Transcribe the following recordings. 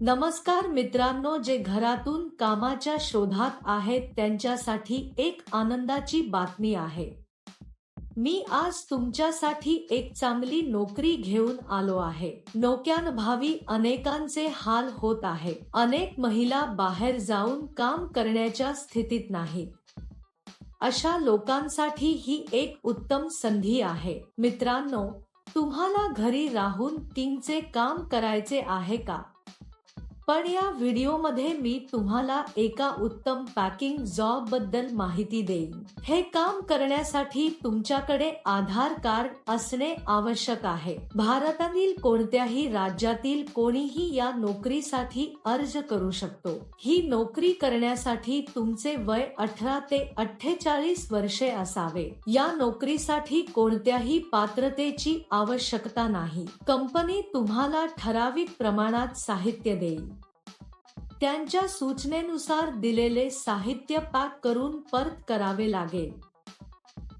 नमस्कार मित्रांनो जे घरातून कामाच्या शोधात आहेत त्यांच्यासाठी एक आनंदाची बातमी आहे. मी आज तुमच्यासाठी एक चांगली नोकरी घेऊन आलो आहे. नोक्यांभावी अनेकांचे हाल होत आहे. अनेक महिला बाहेर जाऊन काम करण्याच्या स्थितीत नाही अशा लोकांसाठी ही एक उत्तम संधी आहे. मित्रांनो तुम्हाला घरी राहून तीनचे काम करायचे आहे का? पण या व्हिडिओमध्ये मी तुम्हाला एका उत्तम पॅकिंग जॉबबद्दल माहिती देईन. हे काम करण्यासाठी तुमच्याकडे आधार कार्ड असणे आवश्यक आहे. भारतातील कोणत्याही राज्यातील कोणीही या नोकरीसाठी अर्ज करू शकतो. ही नोकरी करण्यासाठी तुमचे वय अठरा ते अठ्ठेचाळीस वर्षे असावे. या नोकरीसाठी कोणत्याही पात्रतेची आवश्यकता नाही. कंपनी तुम्हाला ठराविक प्रमाणात साहित्य देईल. त्यांच्या सूचनेनुसार दिलेले साहित्य पॅक करून परत करावे लागेल.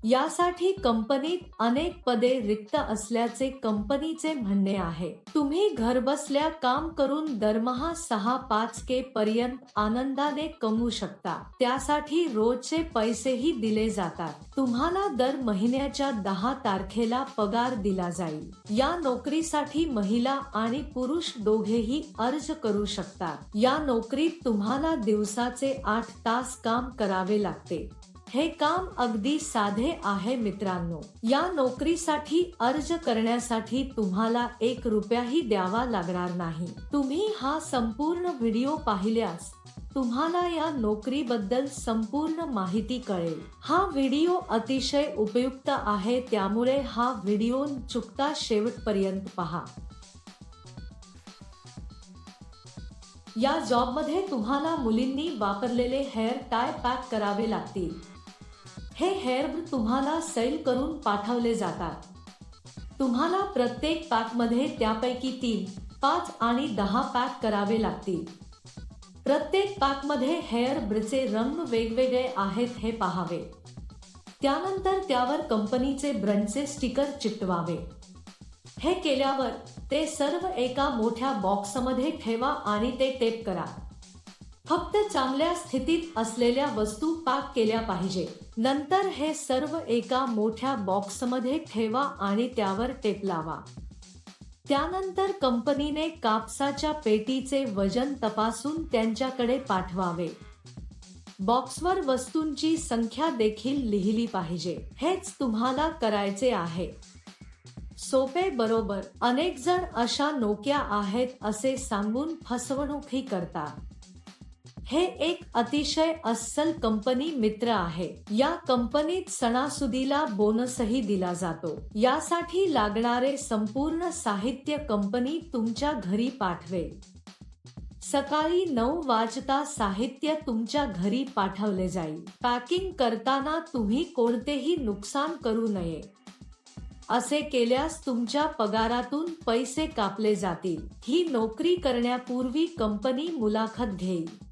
यासाठी कंपनीत अनेक पदे रिक्त असल्याचे कंपनीचे म्हणणे आहे. तुम्ही घरबसल्या काम करून दरमहा सहा पाच के पर्यंत आनंदाने कमवू शकता. त्यासाठी रोजचे पैसेही दिले जातात. तुम्हाला दर महिन्याच्या दहा तारखेला पगार दिला जाईल. या नोकरीसाठी महिला आणि पुरुष दोघेही अर्ज करू शकतात. या नोकरीत तुम्हाला दिवसाचे आठ तास काम करावे लागते. हे काम अगदी साधे आहे मित्रांनो. या नोकरीसाठी अर्ज करण्यासाठी तुम्हाला एक रुपयाही द्यावा लागणार नाही. तुम्ही हा संपूर्ण व्हिडिओ पाहिल्यास तुम्हाला या नोकरीबद्दल संपूर्ण माहिती कळेल. हा व्हिडिओ अतिशय उपयुक्त आहे त्यामुळे हा व्हिडिओ चुकता शेवटपर्यंत पहा. या जॉबमध्ये तुम्हाला मुलींनी वापरलेले हेअर टाय पॅक करावे लागतील. हे हेअर तुम्हाला सैल करून पाठवले जातात. तुम्हाला प्रत्येक पॅकमध्ये त्यापैकी तीन पाच आणि दहा पॅक करावे लागतील. प्रत्येक पॅकमध्ये हेअर ब्रचे रंग वेगवेगळे आहेत हे पाहावे. त्यानंतर त्यावर कंपनीचे ब्रँडचे स्टिकर चिटवावे. हे केल्यावर ते सर्व एका मोठ्या बॉक्समध्ये ठेवा आणि ते टेप करा. फक्त चांगल्या स्थितीत असलेल्या वस्तू पॅक केल्या पाहिजे. नंतर हे सर्व एका मोठ्या बॉक्समध्ये ठेवा आणि त्यावर टेप लावा. त्यानंतर कंपनीने कापसाच्या पेटीचे वजन तपासून त्यांच्याकडे पाठवावे. बॉक्सवर वस्तूंची संख्या देखील लिहिली पाहिजे. हेच तुम्हाला करायचे आहे. सोपे बरोबर. अनेक जण अशा नोक्या आहेत असे सांगून फसवणूकही करतात. हे एक अतिशय अस्सल कंपनी मित्र आहे. या कंपनीत सणासुदीला बोनसही दिला जातो. यासाठी लागणारे संपूर्ण साहित्य कंपनी तुमच्या घरी पाठवेल. सकाळी नऊ वाजता साहित्य तुमच्या घरी पाठवले जाईल. पॅकिंग करताना तुम्ही कोणतेही नुकसान करू नये. असे केल्यास तुमच्या पगारातून पैसे कापले जातील. ही नोकरी करण्यापूर्वी कंपनी मुलाखत घेईल.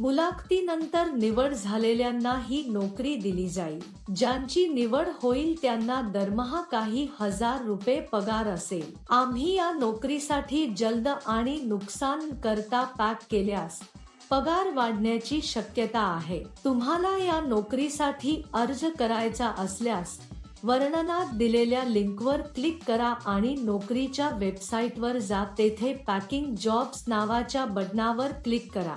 मुलाखतीनंतर निवड झालेल्यांना ही नोकरी दिली जाईल. ज्यांची निवड होईल त्यांना दरमहा काही हजार रुपये पगार असेल. आम्ही या नोकरीसाठी जलद आणि नुकसान करता पॅक केल्यास पगार वाढण्याची शक्यता आहे. तुम्हाला या नोकरीसाठी अर्ज करायचा असल्यास वर्णनात दिलेल्या लिंकवर क्लिक करा आणि नोकरीच्या वेबसाईटवर जा. तेथे पॅकिंग जॉब्स नावाच्या बटनावर क्लिक करा.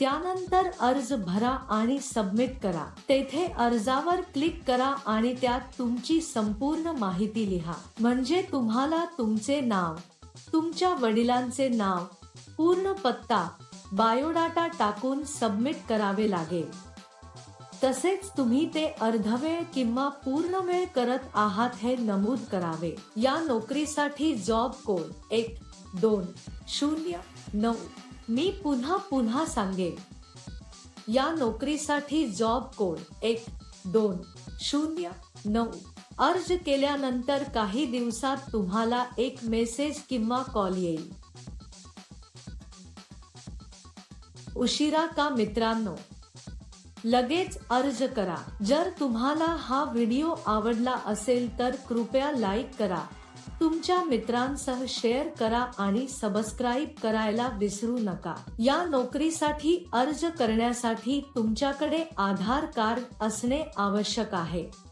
त्यानंतर अर्ज भरा आणि सबमिट करा. तेथे अर्जावर क्लिक करा आणि त्यात तुमची संपूर्ण माहिती लिहा. म्हणजे तुम्हाला तुमचे नाव तुमच्या वडिलांचे नाव पूर्ण पत्ता बायोडाटा टाकून सबमिट करावे लागेल. तसेच तुम्ही ते अर्धवेळ किंवा पूर्ण वेळ करत आहात हे नमूद करावे. या नोकरीसाठी जॉब कोड एक दोन शून्य नऊ मी पुन्हा पुन्हा सांगेन. या नोकरीसाठी जॉब कोड एक दोन शून्य नऊ अर्ज केल्यानंतर काही दिवसात तुम्हाला एक मेसेज किंवा कॉल येईल. उशिरा का मित्रांनो? लगेच अर्ज करा. जर तुम्हाला हा व्हिडिओ आवडला असेल तर कृपया लाईक करा. तुमच्या मित्रांसह शेअर करा आणि सबस्क्राईब करायला विसरू नका. या नोकरीसाठी अर्ज करण्यासाठी तुमच्याकडे आधार कार्ड असणे आवश्यक आहे.